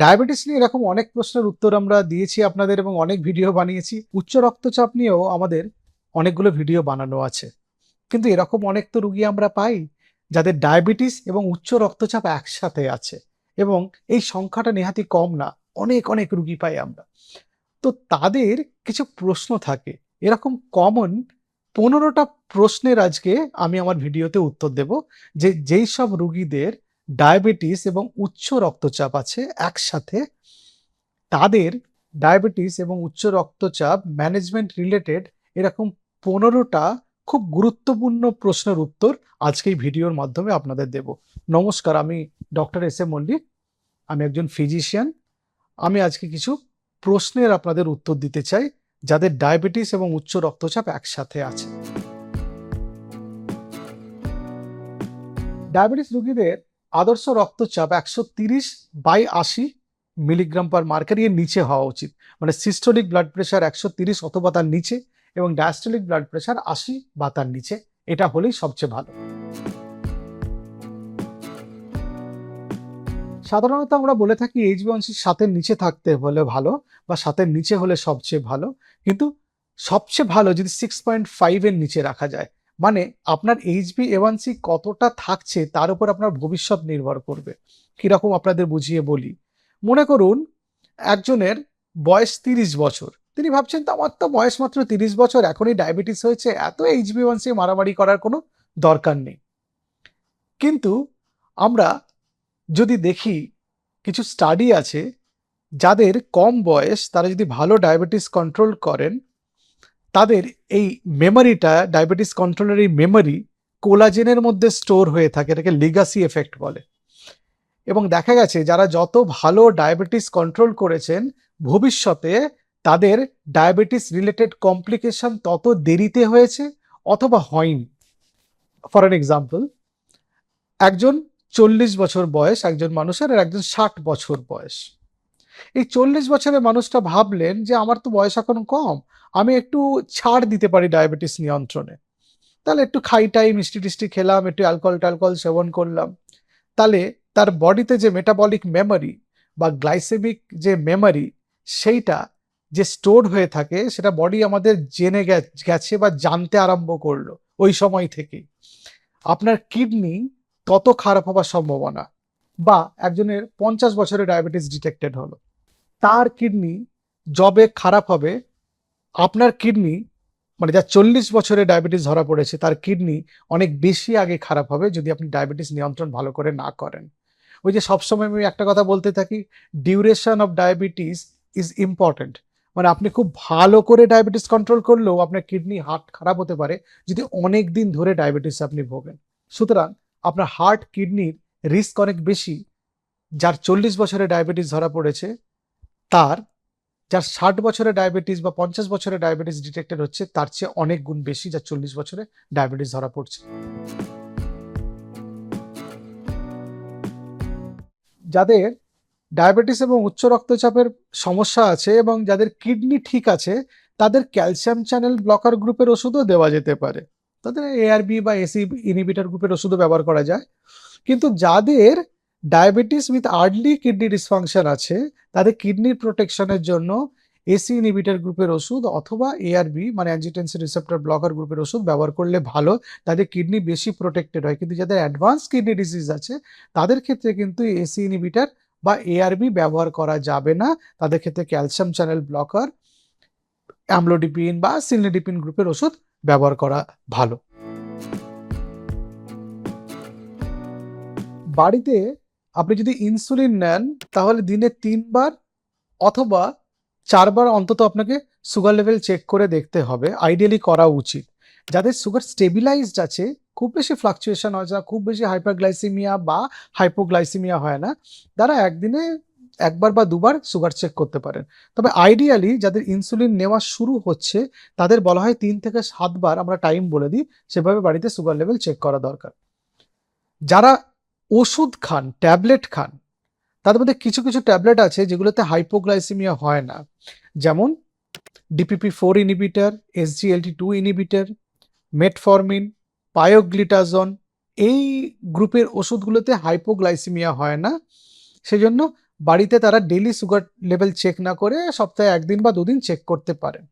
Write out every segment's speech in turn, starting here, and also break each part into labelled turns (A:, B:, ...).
A: Diabetes নিয়ে এরকম অনেক প্রশ্নের উত্তর আমরা দিয়েছি আপনাদের এবং অনেক ভিডিও বানিয়েছি। উচ্চ রক্তচাপ নিয়েও আমাদের অনেকগুলো ভিডিও বানানো আছে। কিন্তু এরকম অনেক তো রুগী আমরা পাই যাদের ডায়াবেটিস এবং উচ্চ রক্তচাপ একসাথে আছে এবং এই সংখ্যাটা নেহাতি কম না, অনেক অনেক রুগী পাই আমরা। তো তাদের কিছু প্রশ্ন থাকে। এরকম কমন পনেরোটা প্রশ্নের আজকে আমি আমার ভিডিওতে উত্তর দেব যে যেই সব রুগীদের ডায়াবেটিস এবং উচ্চ রক্তচাপ আছে একসাথে। তাদের ডায়াবেটিস এবং উচ্চ রক্তচাপ ম্যানেজমেন্ট রিলেটেড এরকম পনেরোটা খুব গুরুত্বপূর্ণ প্রশ্নের উত্তর আজকে এই ভিডিওর মাধ্যমে আপনাদের দেব। নমস্কার, আমি ডক্টর এস এ মল্লিক, আমি একজন ফিজিশিয়ান। আমি আজকে কিছু প্রশ্নের আপনাদের উত্তর দিতে চাই, যাদের ডায়াবেটিস এবং উচ্চ রক্তচাপ একসাথে আছে। ডায়াবেটিস রোগীদের আদর্শ রক্তচাপ একশো তিরিশ বাই আশি মিলিগ্রাম পার মার্কার এর নিচে হওয়া উচিত। মানে সিস্টোলিক ব্লাড প্রেশার একশো তিরিশ অথবা তার নিচে এবং ডায়াস্টোলিক ব্লাড প্রেশার আশি বা তার নিচে। এটা হলেই সবচেয়ে ভালো। সাধারণত আমরা বলে থাকি এইচবিওয়ানসি সাতের নিচে থাকতে হলে ভালো বা সাতের নিচে হলে সবচেয়ে ভালো। কিন্তু সবচেয়ে ভালো যদি সিক্স পয়েন্ট ফাইভের নিচে রাখা যায় মানে আপনার এইচবি এওয়ানসি কতটা থাকছে তার উপর আপনার ভবিষ্যৎ নির্ভর করবে। কীরকম আপনাদের বুঝিয়ে বলি। মনে করুন, একজনের বয়স তিরিশ বছর। তিনি ভাবছেন, তো আমার তো বয়স মাত্র তিরিশ বছর, এখনই ডায়াবেটিস হয়েছে, এত এইচবি ওয়ানসি মারামারি করার কোনো দরকার নেই। কিন্তু আমরা যদি দেখি, কিছু স্টাডি আছে, যাদের কম বয়স, তারা যদি ভালো ডায়াবেটিস কন্ট্রোল করেন তাদের এই মেমোরিটা ডায়াবেটিস কন্ট্রোলের এই মেমোরি কোলাজেনের মধ্যে স্টোর হয়ে থাকে, এটাকে লিগাসি এফেক্ট বলে। এবং দেখা গেছে, যারা যত ভালো ডায়াবেটিস কন্ট্রোল করেছেন, ভবিষ্যতে তাদের ডায়াবেটিস রিলেটেড কমপ্লিকেশন তত দেরিতে হয়েছে অথবা হয়নি। ফর অ্যান এক্সাম্পল একজন চল্লিশ বছর বয়স একজন মানুষের আর একজন ষাট বছর বয়স। এই চল্লিশ বছরের মানুষটা ভাবলেন যে আমার তো বয়স এখন কম, আমি একটু ছাড় দিতে পারি ডায়াবেটিস নিয়ন্ত্রণে। তাহলে একটু খাইটাই মিষ্টি টিষ্টি খেলাম, একটু অ্যালকোহল ট্যালকোহল সেবন করলাম। তাহলে তার বডিতে যে মেটাবলিক মেমোরি বা গ্লাইসেমিক যে মেমোরি সেইটা যে স্টোর হয়ে থাকে, সেটা বডি আমাদের জেনে গেছে বা জানতে আরম্ভ করল ওই সময় থেকেই। আপনার কিডনি তত খারাপ হওয়ার সম্ভাবনা বা একজনের পঞ্চাশ বছরে ডায়াবেটিস ডিটেক্টেড হলো। তার কিডনি যবে খারাপ হবে, আপনার কিডনি মানে যার চল্লিশ বছরে ডায়াবেটিস ধরা পড়েছে, তার কিডনি অনেক বেশি আগে খারাপ হবে যদি আপনি ডায়াবেটিস নিয়ন্ত্রণ ভালো করে না করেন। ওই যে সবসময় আমি একটা কথা বলতে থাকি duration of diabetes is important মানে আপনি খুব ভালো করে ডায়াবেটিস কন্ট্রোল করলেও আপনার কিডনি হার্ট খারাপ হতে পারে যদি অনেক দিন ধরে ডায়াবেটিস আপনি ভোগেন। সুতরাং আপনার হার্ট কিডনির রিস্ক অনেক বেশি, যার চল্লিশ বছরে ডায়াবেটিস ধরা পড়েছে তার, যার ষাট বছরে ডায়াবেটিস বা পঞ্চাশ বছরে ডায়াবেটিস ডিটেক্টেড হচ্ছে, তার চেয়ে অনেক গুণ বেশি যার চল্লিশ বছরে ডায়াবেটিস ধরা পড়ছে। যাদের ডায়াবেটিস এবং উচ্চ রক্তচাপের সমস্যা আছে এবং যাদের কিডনি ঠিক আছে, তাদের ক্যালসিয়াম চ্যানেল ব্লকার গ্রুপের ওষুধও দেওয়া যেতে পারে। তাদের এআরবি বা এসি ইনহিবিটর গ্রুপের ওষুধও ব্যবহার করা যায়। কিন্তু যাদের diabetes with early kidney dysfunction আছে, তাদের কিডনির প্রোটেকশনের জন্য এসি ইনহিবিটর গ্রুপের ওষুধ অথবা এআরবি মানে অ্যাঞ্জিটেন্সি রিসেপ্টর ব্লকার গ্রুপের ওষুধ ব্যবহার করলে ভালো, তাদের কিডনি বেশি প্রোটেক্টেড হয়। কিন্তু যাদের অ্যাডভান্স কিডনি ডিজিজ আছে, তাদের ক্ষেত্রে কিন্তু এসি ইনহিবিটর বা এআরবি ব্যবহার করা যাবে না। তাদের ক্ষেত্রে ক্যালসিয়াম চ্যানেল ব্লকার অ্যামলোডিপিন বা সিলনিডিপিন গ্রুপের ওষুধ ব্যবহার করা ভালো। বাড়িতে আপনি যদি ইনসুলিন নেন, তাহলে দিনে তিনবার অথবা চারবার অন্তত আপনাকে সুগার লেভেল চেক করে দেখতে হবে আইডিয়ালি করা উচিত। যাদের সুগার স্টেবিলাইজড আছে, খুব বেশি ফ্লাকচুয়েশন হয় না, খুব বেশি হাইপারগ্লাইসিমিয়া বা হাইপোগ্লাইসিমিয়া হয় না, তারা একদিনে একবার বা দুবার সুগার চেক করতে পারেন। তবে আইডিয়ালি যাদের ইনসুলিন নেওয়া শুরু হচ্ছে, তাদের বলা হয় তিন থেকে সাতবার, আমরা টাইম বলে দিই, সেভাবে বাড়িতে সুগার লেভেল চেক করা দরকার। যারা ওষুধ খান, ট্যাবলেট খান, তাদের মধ্যে কিছু কিছু ট্যাবলেট আছে যেগুলোতে হাইপোগ্লাইসিমিয়া হয় না। যেমন DPP four inhibitor SGLT two inhibitor metformin pioglitazone এই গ্রুপের ওষুধগুলোতে হাইপোগ্লাইসিমিয়া হয় না। সেজন্য বাড়িতে তারা ডেলি সুগার লেভেল চেক না করে সপ্তাহে একদিন বা দুদিন চেক করতে পারেন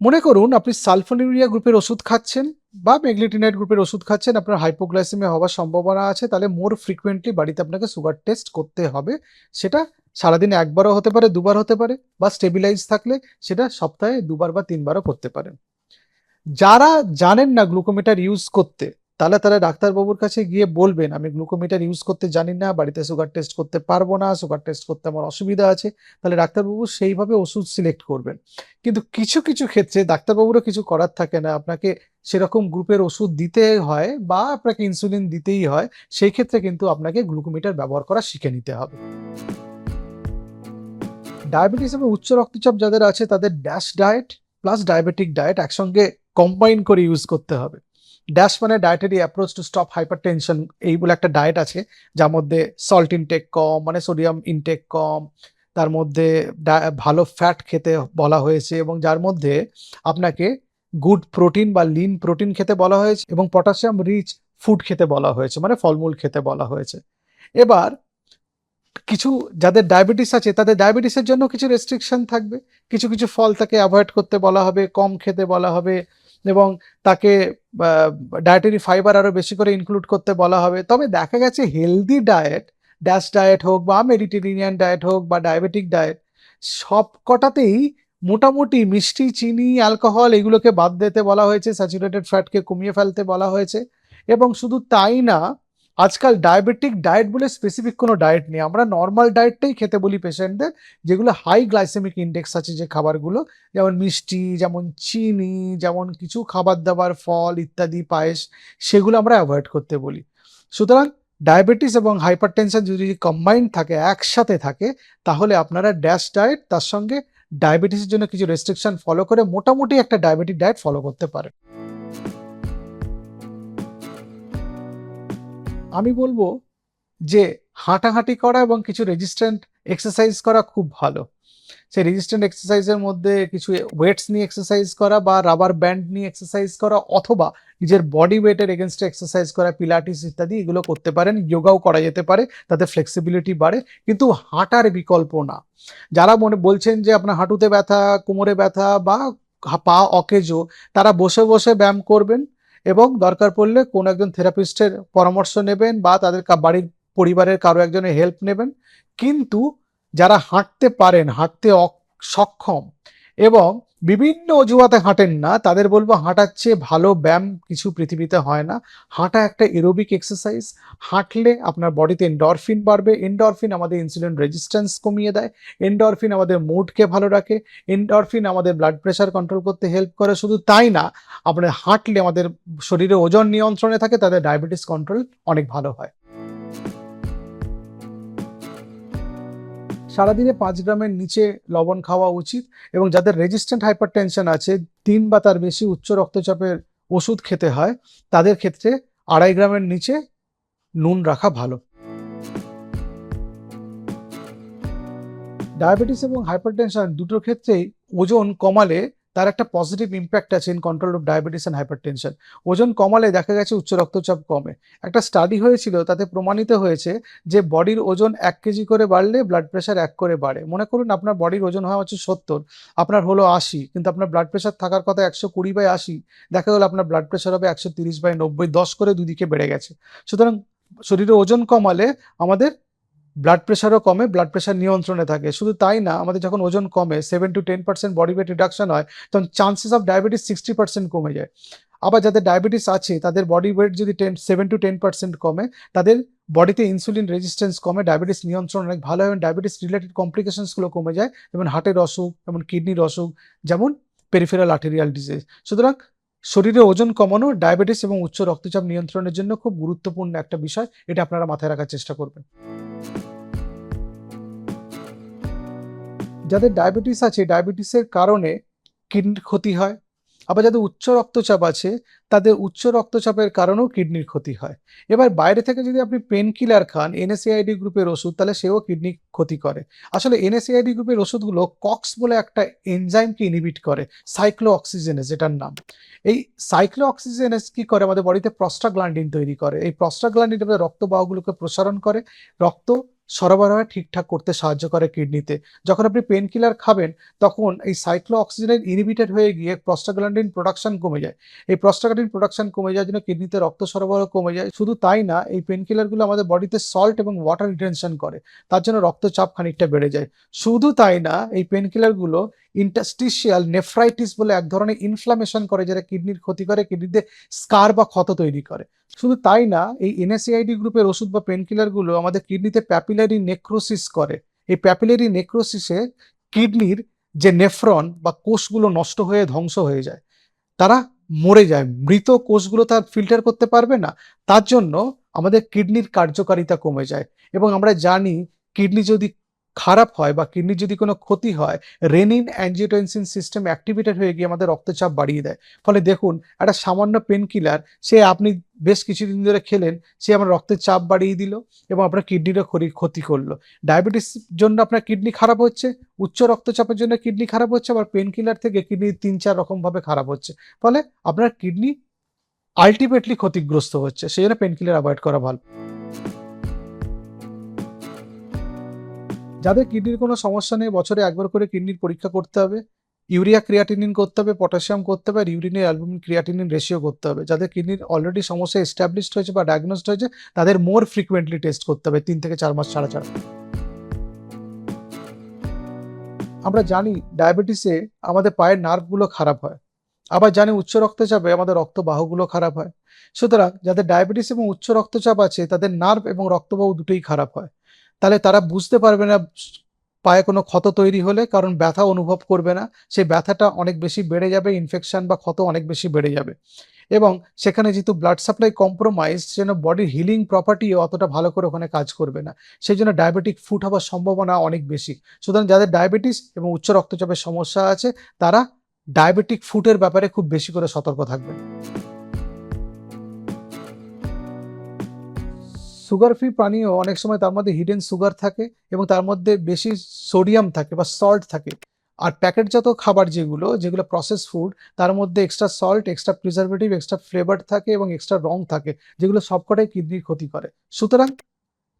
A: মনে করুন আপনি সালফোনিউরিয়া গ্রুপের ওষুধ খাচ্ছেন বা মেগলিটিনাইট গ্রুপের ওষুধ খাচ্ছেন, আপনার হাইপোগ্লাইসেমিয়া হওয়ার সম্ভাবনা আছে, তাহলে মোর ফ্রিকুয়েন্টলি বাড়িতে আপনাকে সুগার টেস্ট করতে হবে। সেটা সারাদিনে একবারও হতে পারে, দুবার হতে পারে বা স্টেবিলাইজ থাকলে সেটা সপ্তাহে দুবার বা তিনবারও করতে পারেন। যারা জানেন না গ্লুকোমিটার ইউজ করতে তাহলে তারা ডাক্তারবাবুর কাছে গিয়ে বলবেন, আমি গ্লুকোমিটার ইউজ করতে জানি না, বাড়িতে সুগার টেস্ট করতে পারব না সুগার টেস্ট করতে আমার অসুবিধা আছে, তাহলে ডাক্তারবাবু সেইভাবে ওষুধ সিলেক্ট করবেন। কিন্তু কিছু কিছু ক্ষেত্রে ডাক্তারবাবুরও কিছু করার থাকে না, আপনাকে সেরকম গ্রুপের ওষুধ দিতে হয় বা আপনাকে ইনসুলিন দিতেই হয়, সেই ক্ষেত্রে কিন্তু আপনাকে গ্লুকোমিটার ব্যবহার করা শিখে নিতে হবে। ডায়াবেটিস এবং উচ্চ রক্তচাপ যাদের আছে, তাদের DASH diet plus diabetic diet একসঙ্গে কম্বাইন করে ইউজ করতে হবে। ড্যাশ মানে dietary approach to stop hypertension এই বলে একটা ডায়েট আছে, যার মধ্যে সল্ট ইনটেক কম মানে সোডিয়াম ইনটেক কম, তার মধ্যে ভালো ফ্যাট খেতে বলা হয়েছে এবং যার মধ্যে আপনাকে গুড প্রোটিন বা লিন প্রোটিন খেতে বলা হয়েছে এবং পটাশিয়াম রিচ ফুড খেতে বলা হয়েছে মানে ফলমূল খেতে বলা হয়েছে। এবার কিছু যাদের ডায়াবেটিস আছে, তাদের ডায়াবেটিসের জন্য কিছু রেস্ট্রিকশন থাকবে, কিছু কিছু ফল তাকে অ্যাভয়েড করতে বলা হবে, কম খেতে বলা হবে এবং তাকে ডায়েটারি ফাইবার আরও বেশি করে ইনক্লুড করতে বলা হবে। তবে দেখা গেছে হেলদি ডায়েট ড্যাশ ডায়েট হোক বা মেডিটেরিয়ান ডায়েট হোক বা ডায়াবেটিক ডায়েট সব কটাতেই মোটামুটি মিষ্টি, চিনি অ্যালকোহল এগুলোকে বাদ দিতে বলা হয়েছে স্যাচুরেটেড ফ্যাটকে কমিয়ে ফেলতে বলা হয়েছে। এবং শুধু তাই না আজকাল ডায়াবেটিক ডায়েট বলে স্পেসিফিক কোনো ডায়েট নেই। আমরা নর্মাল ডায়েটটাই খেতে বলি পেশেন্টদের যেগুলো হাই গ্লাইসেমিক ইন্ডেক্স আছে যে খাবারগুলো, যেমন মিষ্টি, যেমন চিনি, যেমন কিছু খাবার দাবার, ফল ইত্যাদি, পায়েস, সেগুলো আমরা অ্যাভয়েড করতে বলি। সুতরাং ডায়াবেটিস এবং হাইপার টেনশন যদি কম্বাইন্ড থাকে, একসাথে থাকে, তাহলে আপনারা ড্যাশ ডায়েট তার সঙ্গে ডায়াবেটিসের জন্য কিছু রেস্ট্রিকশন ফলো করে মোটামুটি একটা ডায়াবেটিক ডায়েট ফলো করতে পারেন। আমি বলব যে হাঁটাহাঁটি করা এবং কিছু রেজিস্ট্যান্ট এক্সারসাইজ করা খুব ভালো। সেই রেজিস্ট্যান্ট এক্সারসাইজের মধ্যে কিছু ওয়েটস নিয়ে এক্সারসাইজ করা বা রাবার ব্যান্ড নিয়ে এক্সারসাইজ করা অথবা নিজের বডি ওয়েটের এগেনস্টে এক্সারসাইজ করা পিলাটিস ইত্যাদি, এগুলো করতে পারেন যোগাও করা যেতে পারে, তাতে ফ্লেক্সিবিলিটি বাড়ে, কিন্তু হাঁটার বিকল্প না। যারা মনে বলছেন যে আপনার হাঁটুতে ব্যথা, কোমরে ব্যথা বা পা অকেজো, তারা বসে বসে ব্যায়াম করবেন এবং দরকার পড়লে কোনো একজন থেরাপিস্টের পরামর্শ নেবেন বা তাদের বাড়ির পরিবারের কারও একজনের হেল্প নেবেন। কিন্তু যারা হাঁটতে পারেন, হাঁটতে সক্ষম এবং বিভিন্ন অজুহাতে হাঁটেন না, তাদের বলব হাঁটার চেয়ে ভালো ব্যায়াম কিছু পৃথিবীতে হয় না। হাঁটা একটা এরোবিক এক্সারসাইজ হাঁটলে আপনার বডিতে এন্ডরফিন বাড়বে এন্ডরফিন আমাদের ইনসুলিন রেজিস্ট্যান্স কমিয়ে দেয় এন্ডরফিন আমাদের মুডকে ভালো রাখে এন্ডরফিন আমাদের ব্লাড প্রেশার কন্ট্রোল করতে হেল্প করে। শুধু তাই না, আপনার হাঁটলে আমাদের শরীরে ওজন নিয়ন্ত্রণে থাকে, তাদের ডায়াবেটিস কন্ট্রোল অনেক ভালো হয়। সারাদিনে পাঁচ গ্রামের নিচে লবণ খাওয়া উচিত এবং যাদের রেজিস্ট্যান্ট হাইপার টেনশন আছে, তিন বা তার বেশি উচ্চ রক্তচাপের ওষুধ খেতে হয়, তাদের ক্ষেত্রে আড়াই গ্রামের নিচে নুন রাখা ভালো। ডায়াবেটিস এবং হাইপারটেনশন দুটোর ক্ষেত্রেই ওজন কমালে তার একটা পজিটিভ ইম্প্যাক্ট আছে in control of diabetes and hypertension ওজন কমালে দেখা গেছে উচ্চ রক্তচাপ কমে। একটা স্টাডি হয়েছিল, তাতে প্রমাণিত হয়েছে যে বডির ওজন এক কেজি করে বাড়লে ব্লাড প্রেশার এক করে বাড়ে। মনে করুন আপনার বডির ওজন হয় হচ্ছে সত্তর, আপনার হলো আশি, কিন্তু আপনার ব্লাড প্রেশার থাকার কথা একশো কুড়ি বাই আশি, দেখা গেলো আপনার ব্লাড প্রেশার হবে একশো তিরিশ বাই নব্বই, দশ করে দুদিকে বেড়ে গেছে। সুতরাং শরীরে ওজন কমালে আমাদের ব্লাড প্রেশারও কমে ব্লাড প্রেশার নিয়ন্ত্রণে থাকে। শুধু তাই না, আমাদের যখন ওজন কমে seven to ten percent body weight reduction হয়, তখন chances of diabetes sixty percent কমে যায়। আবার যাদের ডায়াবেটিস আছে, তাদের বডি ওয়েট যদি ten seven to ten percent কমে, তাদের বডিতে ইনসুলিন রেজিস্ট্যান্স কমে ডায়াবেটিস নিয়ন্ত্রণ অনেক ভালো হয় এবং ডায়াবেটিস রিলেটেড কমপ্লিকেশনসগুলো কমে যায়, যেমন হার্টের অসুখ, যেমন কিডনির অসুখ, যেমন পেরিফেরাল আর্টেরিয়াল ডিজিজ সুতরাং শরীরে ওজন কমানো ডায়াবেটিস এবং উচ্চ রক্তচাপ নিয়ন্ত্রণের জন্য খুব গুরুত্বপূর্ণ একটা বিষয়, এটা আপনারা মাথায় রাখার চেষ্টা করবেন। যাদের ডায়াবেটিস আছে ডায়াবেটিসের কারণে কিডনির ক্ষতি হয় আবার যাদের উচ্চ রক্তচাপ আছে, তাদের উচ্চ রক্তচাপের কারণেও কিডনির ক্ষতি হয়। এবার বাইরে থেকে যদি আপনি পেন কিলার খান এনএসএআইডি গ্রুপের ওষুধ, তাহলে সেও কিডনি ক্ষতি করে। আসলে এনএসএআইডি গ্রুপের ওষুধগুলো কক্স বলে একটা এনজাইমকে ইনহিবিট করে সাইক্লো অক্সিজেনেস যেটার নাম। এই সাইক্লো অক্সিজেনেস কি করে? আমাদের বডিতে প্রস্টাগ্ল্যান্ডিন তৈরি করে। এই প্রস্টাগ্ল্যান্ডিন আমাদের রক্তবাহগুলোকে প্রসারণ করে, রক্ত সরবরাহ ঠিকঠাক করতে সাহায্য করে কিডনিতে। যখন আপনি পেন কিলার খাবেন, তখন এই সাইক্লো অক্সিজেনের ইনহিবিটেড হয়ে গিয়ে প্রস্টাগ্ল্যান্ডিন প্রোডাকশন কমে যায়। এই প্রস্টাগ্ল্যান্ডিন প্রোডাকশন কমে যাওয়ার জন্য কিডনিতে রক্ত সরবরাহ কমে যায়। শুধু তাই না, এই পেন কিলারগুলো আমাদের বডিতে সল্ট এবং ওয়াটার রিটেনশন করে। তার জন্য রক্তচাপ খানিকটা বেড়ে যায়। শুধু তাই না, এই পেন কিলারগুলো ইন্টাস্টিশিয়াল নেফ্রাইটিস বলে এক ধরনের ইনফ্লামেশন করে, যেটা কিডনির ক্ষতি করে কিডনিতে স্কার বা ক্ষত তৈরি করে। শুধু তাই না, এই এনএসএআইডি গ্রুপের ওষুধ বা পেনকিলারগুলো আমাদের কিডনিতে প্যাপিলারি নেক্রোসিস করে। এই প্যাপিলারি নেক্রোসিসে কিডনির যে নেফ্রন বা কোষগুলো নষ্ট হয়ে, ধ্বংস হয়ে যায়, তারা মরে যায়। মৃত কোষগুলো তার ফিল্টার করতে পারবে না, তার জন্য আমাদের কিডনির কার্যকারিতা কমে যায়। এবং আমরা জানি কিডনি যদি খারাপ হয় বা কিডনির যদি কোনো ক্ষতি হয় রেনিন অ্যাঞ্জিওটেনসিন সিস্টেম অ্যাক্টিভেটেড হয়ে গিয়ে আমাদের রক্তচাপ বাড়িয়ে দেয়। ফলে দেখুন, একটা সামান্য পেন কিলার সে আপনি বেশ কিছুদিন ধরে খেলেন, সে আমার রক্তের চাপ বাড়িয়ে দিল এবং আপনার কিডনিরও ক্ষতি করল। ডায়াবেটিস জন্য আপনার কিডনি খারাপ হচ্ছে, উচ্চ রক্তচাপের জন্য কিডনি খারাপ হচ্ছে, আবার পেন কিলার থেকে কিডনি তিন চার রকমভাবে খারাপ হচ্ছে। ফলে আপনার কিডনি আলটিমেটলি ক্ষতিগ্রস্ত হচ্ছে, সেই জন্য পেন কিলার অ্যাভয়েড করা ভালো। যাদের কিডনির কোনো সমস্যা নেই, বছরে একবার করে কিডনির পরীক্ষা করতে হবে। ইউরিয়া ক্রিয়াটিনিন করতে হবে পটাশিয়াম করতে হবে, আর ইউরিনের অ্যালবুমিন ক্রিয়াটিনিন রেশিও করতে হবে। যাদের কিডনির অলরেডি সমস্যা এস্টাবলিশড হয়েছে বা ডায়াগনোসড হয়েছে, তাদের মোর ফ্রিকুয়েন্টলি টেস্ট করতে হবে, তিন থেকে চার মাস ছাড়া ছাড়া। আমরা জানি ডায়াবেটিসে আমাদের পায়ের নার্ভগুলো খারাপ হয়। আবার জানি উচ্চ রক্তচাপে আমাদের রক্তবাহগুলো খারাপ হয়। সুতরাং যাদের ডায়াবেটিস এবং উচ্চ রক্তচাপ আছে, তাদের নার্ভ এবং রক্তবাহু দুটোই খারাপ হয়। তাহলে তারা বুঝতে পারবে না পায়ে কোনো ক্ষত তৈরি হলে, কারণ ব্যথা অনুভব করবে না। সেই ব্যথাটা অনেক বেশি বেড়ে যাবে ইনফেকশন বা ক্ষত অনেক বেশি বেড়ে যাবে। এবং সেখানে যেহেতু ব্লাড সাপ্লাই কম্প্রোমাইজ যেন বডির হিলিং প্রপার্টিও অতটা ভালো করে ওখানে কাজ করবে না। সেই জন্য ডায়াবেটিক ফুট হওয়ার সম্ভাবনা অনেক বেশি। সুতরাং যাদের ডায়াবেটিস এবং উচ্চ রক্তচাপের সমস্যা আছে, তারা ডায়াবেটিক ফুটের ব্যাপারে খুব বেশি করে সতর্ক থাকবেন সুগার ফ্রি পানীয় অনেক সময় তার মধ্যে হিডেন সুগার থাকে এবং তার মধ্যে বেশি সোডিয়াম থাকে বা সল্ট থাকে। আর প্যাকেটজাত খাবার যেগুলো যেগুলো প্রসেস ফুড তার মধ্যে extra salt extra preservative extra flavour থাকে এবং এক্সট্রা রং থাকে, যেগুলো সবকটাই কিডনির ক্ষতি করে। সুতরাং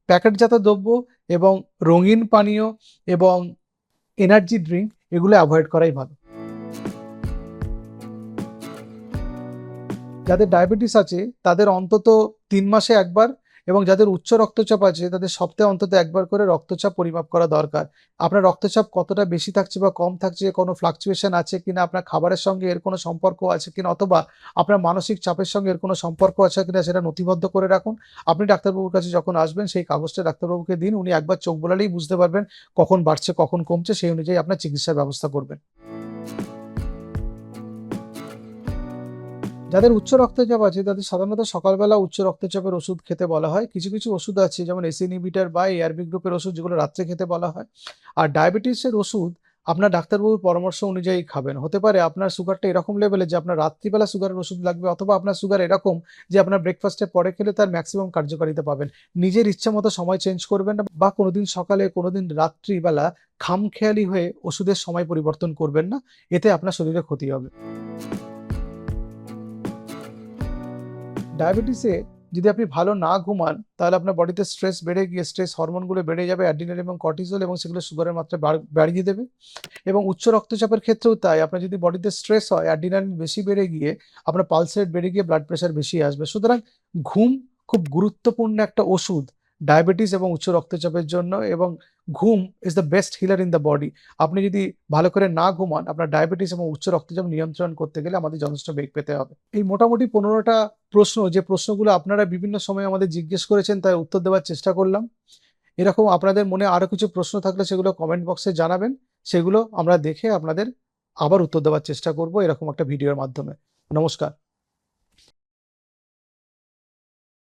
A: প্যাকেটজাত দ্রব্য এবং রঙিন পানীয় এবং এনার্জি ড্রিঙ্ক এগুলো অ্যাভয়েড করাই ভালো। যাদের ডায়াবেটিস আছে, তাদের অন্তত তিন মাসে একবার এবং যাদের উচ্চ রক্তচাপ আছে, তাদের সপ্তাহে অন্তত একবার করে রক্তচাপ পরিমাপ করা দরকার। আপনার রক্তচাপ কতটা বেশি থাকছে বা কম থাকছে, কোনো ফ্লাকচুয়েশন আছে কিনা, আপনার খাবারের সঙ্গে এর কোনো সম্পর্ক আছে কিনা, অথবা আপনার মানসিক চাপের সঙ্গে এর কোনো সম্পর্ক আছে কিনা, সেটা নথিবদ্ধ করে রাখুন। আপনি ডাক্তারবাবুর কাছে যখন আসবেন, সেই কাগজটা ডাক্তারবাবুকে দিন, উনি একবার চোখ বোলালেই বুঝতে পারবেন কখন বাড়ছে, কখন কমছে, সেই অনুযায়ী আপনার চিকিৎসার ব্যবস্থা করবেন। যাদের উচ্চ রক্তচাপ আছে, তাদের সাধারণত সকালবেলা উচ্চ রক্তচাপের ওষুধ খেতে বলা হয়। কিছু কিছু ওষুধ আছে, যেমন এসিনিবিটার বা এআরবি গ্রুপের ওষুধ যেগুলো রাত্রে খেতে বলা হয়। আর ডায়াবেটিসের ওষুধ আপনার ডাক্তারবাবুর পরামর্শ অনুযায়ী খাবেন। হতে পারে আপনার সুগারটা এরকম লেভেলে যে আপনার রাত্রিবেলা সুগারের ওষুধ লাগবে, অথবা আপনার সুগার এরকম যে আপনার ব্রেকফাস্টের পরে খেলে তার ম্যাক্সিমাম কার্যকারিতা পাবেন। নিজের ইচ্ছা মতো সময় চেঞ্জ করবেন না বা কোনোদিন সকালে, কোনোদিন রাত্রিবেলা খামখেয়ালি হয়ে ওষুধের সময় পরিবর্তন করবেন না। এতে আপনার শরীরে ক্ষতি হবে। ডায়াবেটিসে যদি আপনি ভালো না ঘুমান, তাহলে আপনার বডিতে স্ট্রেস বেড়ে গিয়ে স্ট্রেস হরমোনগুলো বেড়ে যাবে অ্যাডিনাল এবং কর্টিজল এবং সেগুলো সুগারের মাত্রা বাড়িয়ে দেবে। এবং উচ্চ রক্তচাপের ক্ষেত্রেও তাই, আপনার যদি বডিতে স্ট্রেস হয় অ্যাডিনাল বেশি বেড়ে গিয়ে, আপনার পালস রেট বেড়ে গিয়ে ব্লাড প্রেশার বেশি আসবে। সুতরাং ঘুম খুব গুরুত্বপূর্ণ একটা ওষুধ। ডায়াবেটিস এবং উচ্চ রক্তচাপের জন্য এবং ঘুম is the best healer in the body আপনি যদি ভালো করে না ঘুমান, আপনার ডায়াবেটিস এবং উচ্চ রক্তচাপ নিয়ন্ত্রণ করতে গেলে আমাদের যথেষ্ট বেগ পেতে হবে। এই মোটামুটি পনেরোটা প্রশ্ন, যে প্রশ্নগুলো আপনারা বিভিন্ন সময় আমাদের জিজ্ঞেস করেছেন তাই উত্তর দেওয়ার চেষ্টা করলাম। এরকম আপনাদের মনে আরও কিছু প্রশ্ন থাকলে সেগুলো কমেন্ট বক্সে জানাবেন। সেগুলো আমরা দেখে আপনাদের আবার উত্তর দেওয়ার চেষ্টা করব এরকম একটা ভিডিওর মাধ্যমে। নমস্কার।